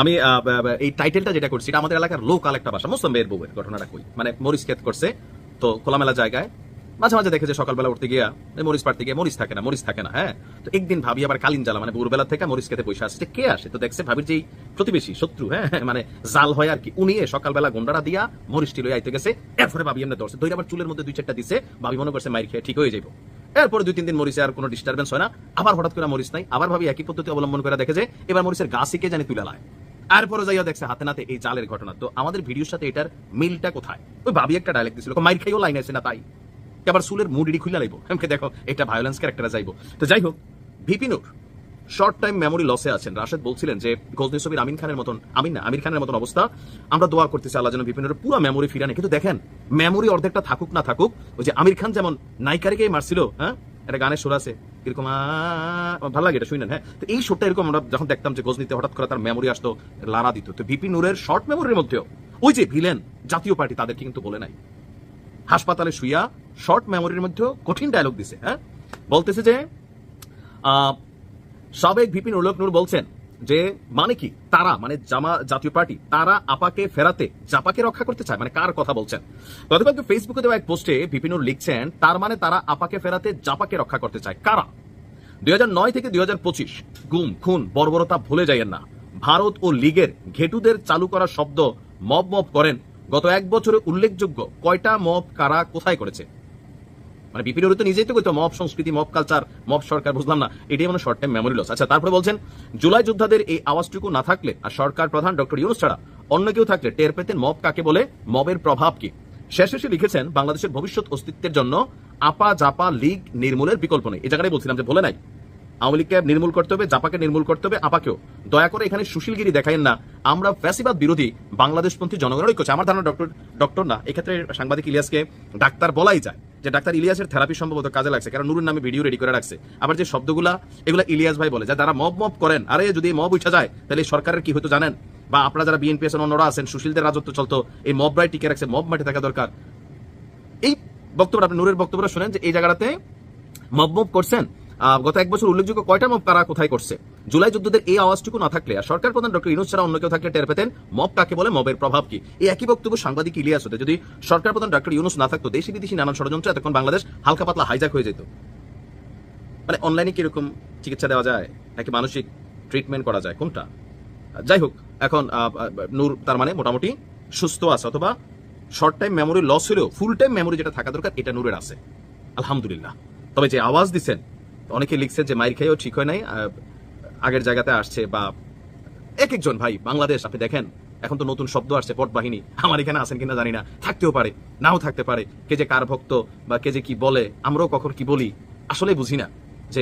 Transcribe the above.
আমি এই টাইটেলটা যেটা করছি আমাদের এলাকার লোকাল একটা ভাষা মুসলিম মেয়ের বউয়ের ঘটনাটা কই। মানে মরিচ ক্ষেত করছে, তো খোলামেলা জায়গায়, মাঝে মাঝে দেখে যে সকালবেলা উঠতে গিয়া মরিচ পাড়তে গিয়ে মরিচ থাকে না, মরিচ থাকে না হ্যাঁ? তো একদিন ভাবি আবার কালিন জ্বালা মানে ভোরবেলা থেকে মরিচ খেতে পয়সা আসছে, কে আসে? তো দেখছে ভাবির যেই প্রতিবেশী, শত্রু হ্যাঁ? মানে জাল হয় আর কি, উনি সকালবেলা গন্ডারা দিয়া মরিচটি লই আইতে গেছে, এরপরে ভাবি এমনি ধরছে দইটা আবার চুলের মধ্যে দুই চারটা দিছে, ভাবি মনে করছে মাইর খেয়ে ঠিক হয়ে যাইব। এরপরে দুই, তিন দিন মরিচে আর কোনো ডিস্টারবেন্স হয় না। আবার হঠাৎ করে মরিচ নাই। আবার ভাবি একই পদ্ধতি অবলম্বন করে দেখে যে, এবার মরিচের গাছিকে জানি তুলে লায়। এরপরে যাইয়া দেখছে হাতে নাতে এই জালের ঘটনা। তো আমাদের ভিডিওর সাথে এটার মিলটা কোথায়? ওই ভাবি একটা ডায়লগ দিছিল। মাইর খাইও লাইন আছে না তাই? আবার চুলের মুডিডি খুলে লাইব। আমাকে দেখো, এটা ভায়োলেন্স ক্যারেক্টারে যাইব। তো যাই হোক ভিপিনুর শর্ট টাইম মেমোরি লসে আছেন। রাশেদ বলছিলেন যে গজনী ছবির আমিন খানের মতন, আমিন না, আমির খানের মতন অবস্থা। আমরা দোয়া করতেছি আল্লাহ যেন ভিপিনুরের পুরো মেমোরি ফিরানে কিন্তু দেখেন মেমোরি অর্ধেকটা থাকুক না থাকুক, ওই যে আমির খান যেমন নায়িকারিকেই মারছিল হ্যাঁ? একটা গানের সুর আছে, এরকম ভালো লাগে এটা, শুনেন হ্যাঁ? তো এই শোটা এরকম আমরা যখন দেখতাম যে গজনিতে হঠাৎ করে তার মেমোরি আসতো, লারা দিত। তো ভিপি নূরের শর্ট মেমোরির মধ্যেও, ওই যে ভিলেন জাতীয় পার্টি তাদেরকে কিন্তু বলে নাই। হাসপাতালে শুইয়া শর্ট মেমোরির মধ্যেও কঠিন ডায়লগ দিছে হ্যাঁ? বলতেছে যে সাবেক ভিপি নুরুলক নূর বলছেন যে মানে কি? তারা মানে জামা জাতীয় পার্টি, তারা আপাকে ফেরাতে, জাপাকে রক্ষা করতে চায় মানে কার কথা বলছেন? গতকাল ফেসবুকে দেওয়া এক পোস্টে ভিপিনুর লিখছেন, তার মানে তারা আপাকে ফেরাতে জাপাকে রক্ষা করতে চায়। কারা? দুই নয় থেকে দু হাজার পঁচিশ, গুম, খুন, বর্বরতা ভুলে যাইয়েন না। ভারত ও লীগের ঘেটুদের চালু করা শব্দ মব মব করেন। গত এক বছরে উল্লেখযোগ্য কয়টা মব কারা কোথায় করেছে? মানে বিপিন তো নিজেই তো কইতো মব সংস্কৃতি মব কালচার মব সরকার, বুঝলাম না। এটাই মানে শর্ট টাইম মেমোরি লস আচ্ছা তারপরে বলছেন, জুলাই যোদ্ধাদের এই আওয়াজটুকু না থাকলে, আর সরকার প্রধান ডক্টর ইউনুস ছাড়া অন্য কেউ থাকলে টের পেতেন মব কাকে বলে? মবের প্রভাব কি? শেষ শেষে লিখেছেন, বাংলাদেশের ভবিষ্যৎ অস্তিত্বের জন্য আপা জাপা লীগ নির্মূলের বিকল্প নেই। এই জায়গাটাই বলছিলাম যে বলে নাই। আওয়ামী লীগকে নির্মূল করতে হবে, জাপাকে নির্মূল করতে হবে, আপাকেও। দয়া করে এখানে সুশীলগিরি দেখাইন না। আমরা ফ্যাসিবাদ বিরোধী বাংলাদেশপন্থী জনগণের ঐক্য আমার ধারণা ডক্টর ডক্টর না, এক্ষেত্রে সাংবাদিক ইলিয়াসকে ডাক্তার বলাই যায়। যে ডাক্তার ইলিয়াসের থেরাপি সম্ভবত কাজে লাগছে কারণ নুরুর নামে ভিডিও রেডি করে রাখছে? আবার যে শব্দগুলা, এগুলা ইলিয়াস ভাই বলে, যে যারা মব মব করেন, আরে যদি মব উঠা যায়, তাহলে সরকারের কি হয়তো জানেন? বা আপনারা যারা বিএনপি আছেন অন্যরা আছেন, সুশীলদের রাজত্ব চলতো, এই মব রায় টিকে রাখছে, মব মাঠে থাকা দরকার। এই বক্তব্য আপনি নূরের বক্তব্যটা শুনেন যে এই জায়গাটাতে মব মব করছেন গত এক বছর উল্লেখযোগ্য কয়টা মব কারা কোথায় করছে? জুলাই যুদ্ধদের এই আওয়াজটুকু না থাকলে আর সরকার প্রধান ডক্টর ইনুস ছাড়া অন্য কেউ থাকলে টের পেতেন মব কাকে বলে মবের প্রভাব কি? এই একই বক্তব্য সাংবাদিক ইলিয়াস হতে যদি সরকার প্রধান ডক্টর ইউনুস না থাকতো, দেশি বিদেশি নানান ষড়যন্ত্র এতক্ষণ বাংলাদেশ হালকা পাতলা হাইজাক হয়ে যেত। মানে অনলাইনে কীরকম চিকিৎসা দেওয়া যায়? নাকি মানসিক ট্রিটমেন্ট করা যায়? কোনটা? যাই হোক, এখন নূর তার মানে মোটামুটি সুস্থ আছে অথবা শর্ট টাইম মেমোরি লস হলেও ফুল টাইম মেমোরি যেটা থাকা দরকার, এটা নূরের আছে। আলহামদুলিল্লাহ। তবে যে আওয়াজ দিচ্ছেন অনেকে লিখছে যে মাইর খাইও ঠিক হয় নাই আগের জায়গাতে আসছে বা এক একজন ভাই, বাংলাদেশ, আপনি দেখেন, এখন তো নতুন শব্দ আসছে পট বাহিনী, আমার এখানে আছেন কিনা জানি না, থাকতেও পারে, নাও থাকতে পারে, কে যে কার ভক্ত বা কে যে কি বলে, আমরাও কখন কি বলি আসলে বুঝি না যে